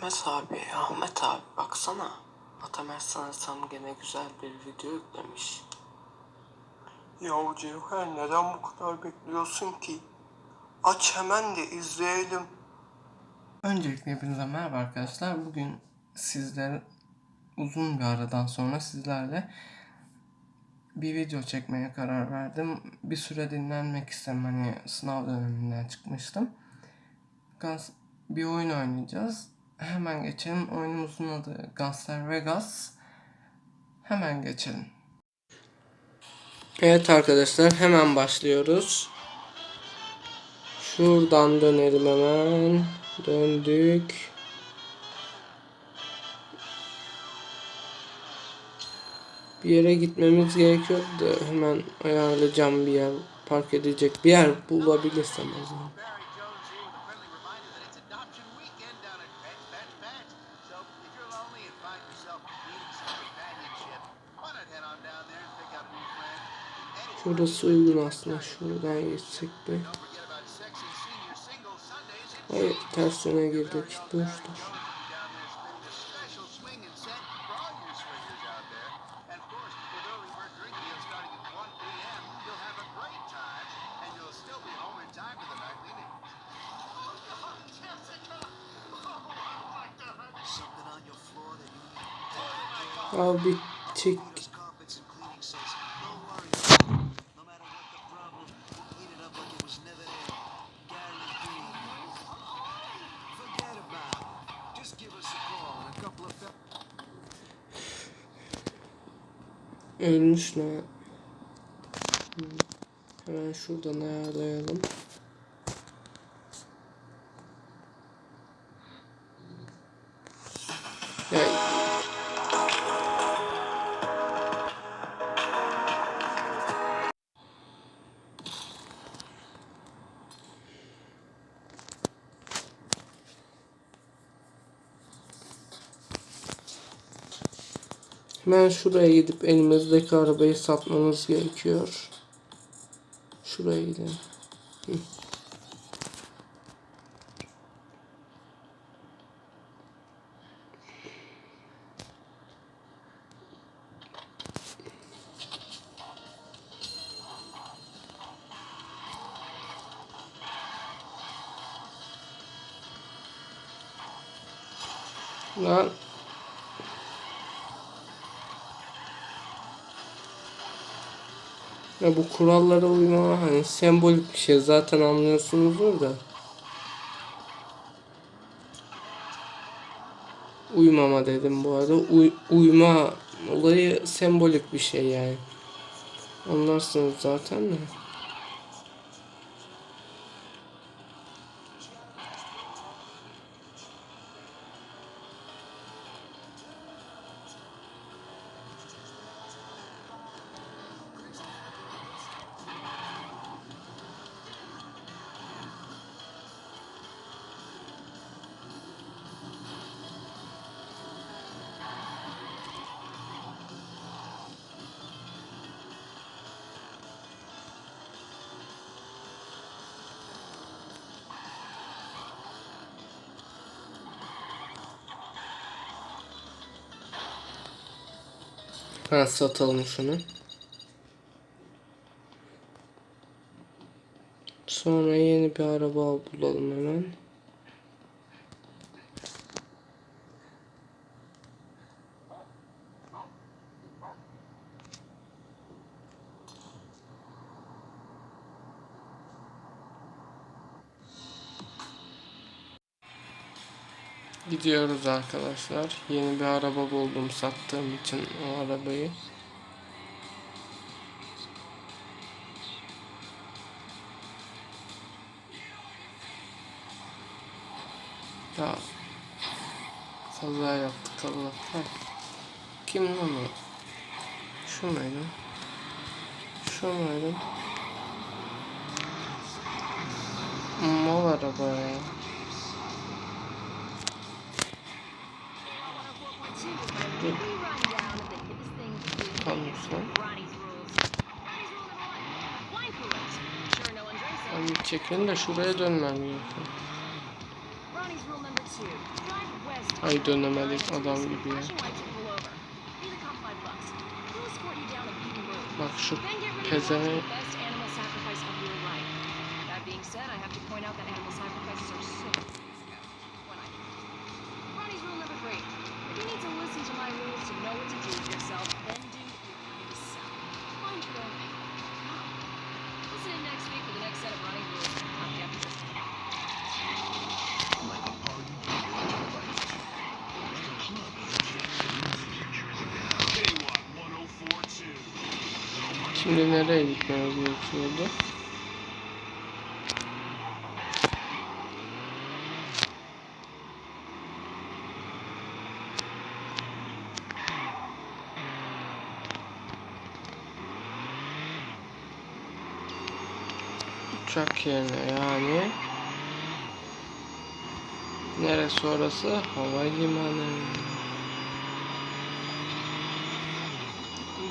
Ahmet abi, Ahmet abi baksana. Atamer sanırsam gene güzel bir video yüklemiş. Ya Cevher neden bu kadar bekliyorsun ki? Aç hemen de izleyelim. Öncelikle hepinize merhaba arkadaşlar. Bugün sizler uzun bir aradan sonra sizlerle bir video çekmeye karar verdim. Bir süre dinlenmek istem hani sınav döneminden çıkmıştım. Bir oyun oynayacağız. Hemen geçelim. Oyunumuzun adı Gunstar Vegas. Hemen geçelim. Evet arkadaşlar hemen başlıyoruz. Şuradan dönelim hemen. Döndük. Bir yere gitmemiz gerekiyor da hemen ayarlayacağım bir yer. Park edecek bir yer bulabilirsem o zaman. Şurası uygun aslında. Şuradan geçsek de. don't forget about sexy senior single Sundays in Ölmüş ne? Hemen şuradan ayarlayalım. Hemen şuraya gidip elimizdeki arabayı satmamız gerekiyor. Şuraya gidelim. Hı. Lan Ya bu kurallara uymama hani sembolik bir şey zaten anlıyorsunuzdur da. Uymama dedim bu arada. Uy, uyma olayı sembolik bir şey yani. Anlarsınız zaten de. Ha satalım şunu. Sonra yeni bir araba bulalım hemen. Gidiyoruz arkadaşlar. Yeni bir araba buldum sattığım için o arabayı. Ya kaza yaptık Allah'tan. Kim lan? Şu muydu? Şu muydu? Mal araba. Dur. Kalmışsın. Abi çekin de şuraya dönmem gerekiyor. Ay dönemedik adam gibi ya. Bak şu pezevenk Şimdi nereye gitmemiz gerekiyordu? Uçak yerine yani Neresi orası? Havalimanı.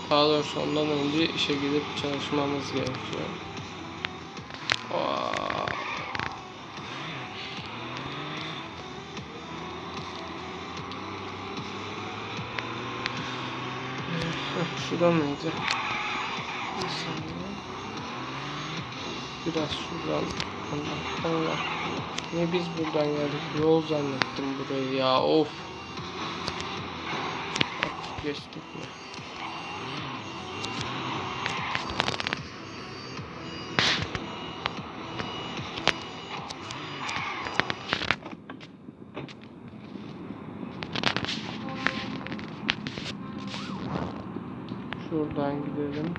Daha doğrusu ondan önce işe gidip çalışmamız gerekiyor. Heh, Şurada mıydı? Biraz şuradan. Allah Allah. Niye biz buradan geldik? Yol zannettim burayı ya. Of. Geçtik mi? Şuradan gidelim.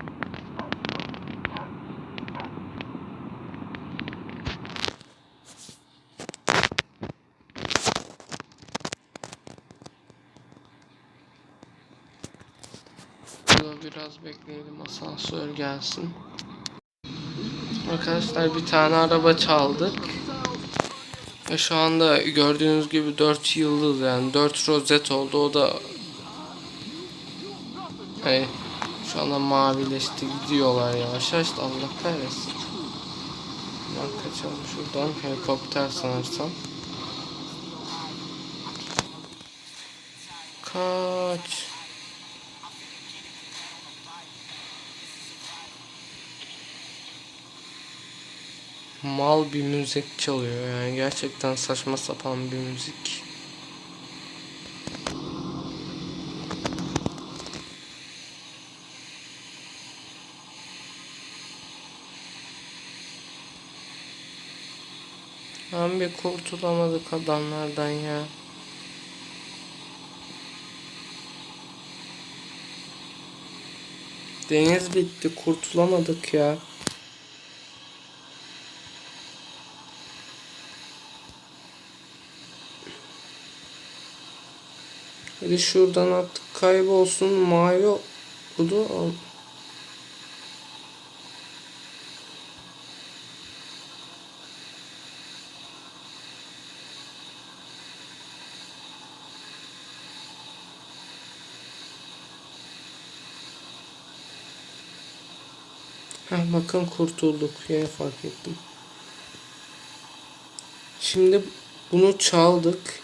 Biraz bekleyelim asansör gelsin. Arkadaşlar bir tane araba çaldık. Ve şu anda gördüğünüz gibi 4 yıldız yani 4 rozet oldu. O da hani şu mavileşti gidiyorlar yavaş yavaş da Allah kahretsin. Ben kaçalım şuradan helikopter sanırsam. Kaç. Mal bir müzik çalıyor yani gerçekten saçma sapan bir müzik. Ben bir kurtulamadık adamlardan ya. Deniz bitti kurtulamadık ya. Hadi şuradan artık kaybolsun mavi oldu. Ha, bakın kurtulduk. Yine fark ettim. Şimdi bunu çaldık.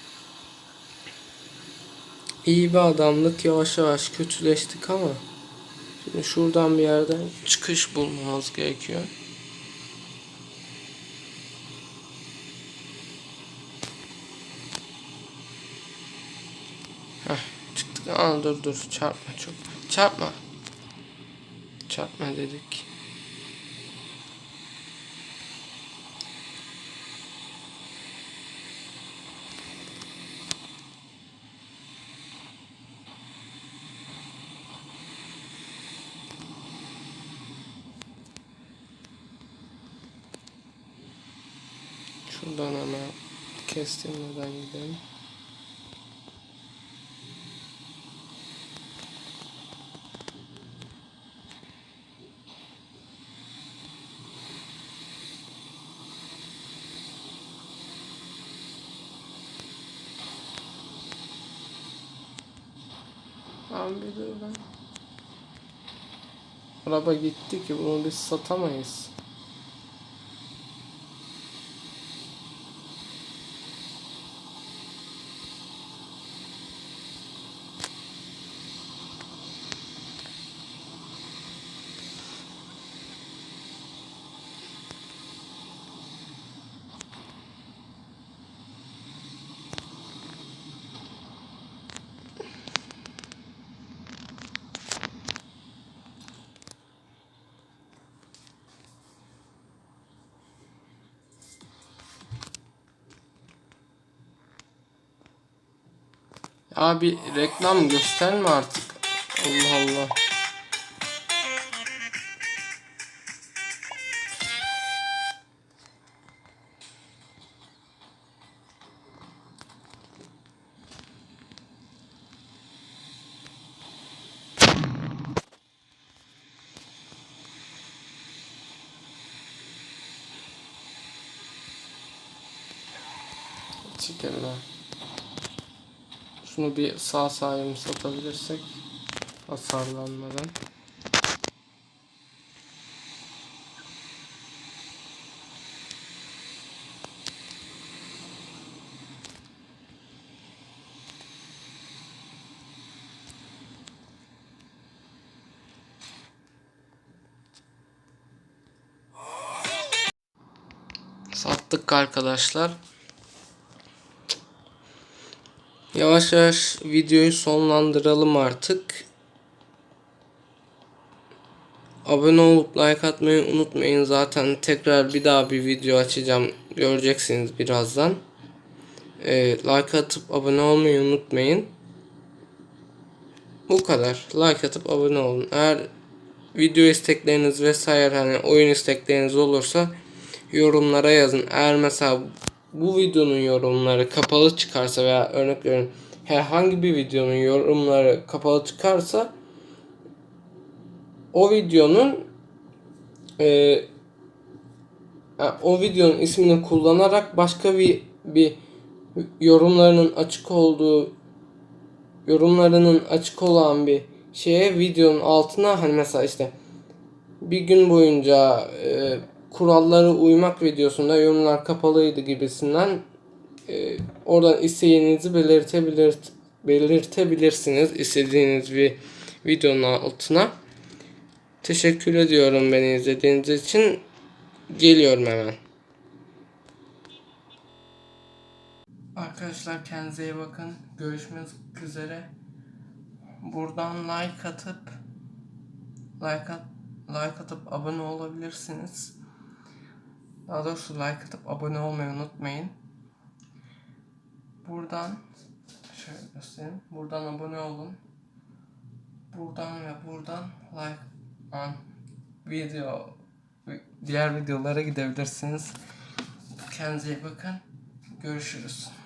İyi bir adamlık yavaş yavaş kötüleştik ama şimdi şuradan bir yerden çıkış bulmamız gerekiyor. Heh, çıktık. Aa, dur dur çarpma çok. Çarpma. Çarpma dedik. Şuradan hemen kestirmeden gidelim. Abi. Araba gitti ki bunu biz satamayız. Abi reklam gösterme artık. Allah Allah. Çekelim ha. Şunu bir sağ salim satabilirsek hasarlanmadan. Sattık arkadaşlar. Yavaş yavaş videoyu sonlandıralım artık. Abone olup like atmayı unutmayın. Zaten tekrar bir daha bir video açacağım. Göreceksiniz birazdan. Ee, like atıp abone olmayı unutmayın. Bu kadar. Like atıp abone olun. Eğer video istekleriniz vesaire hani oyun istekleriniz olursa yorumlara yazın. Eğer mesela bu videonun yorumları kapalı çıkarsa veya örnek veriyorum herhangi bir videonun yorumları kapalı çıkarsa o videonun e, ha, o videonun ismini kullanarak başka bir bir yorumlarının açık olduğu yorumlarının açık olan bir şeye videonun altına hani mesela işte bir gün boyunca e, kurallara uymak videosunda yorumlar kapalıydı gibisinden e, oradan isteğinizi belirtebilir belirtebilirsiniz istediğiniz bir videonun altına. Teşekkür ediyorum beni izlediğiniz için. Geliyorum hemen. Arkadaşlar kendinize iyi bakın. Görüşmek üzere. Buradan like atıp like at like atıp abone olabilirsiniz. Daha doğrusu like atıp abone olmayı unutmayın. Buradan şöyle göstereyim. Buradan abone olun. Buradan ve buradan like an video diğer videolara gidebilirsiniz. Kendinize iyi bakın. Görüşürüz.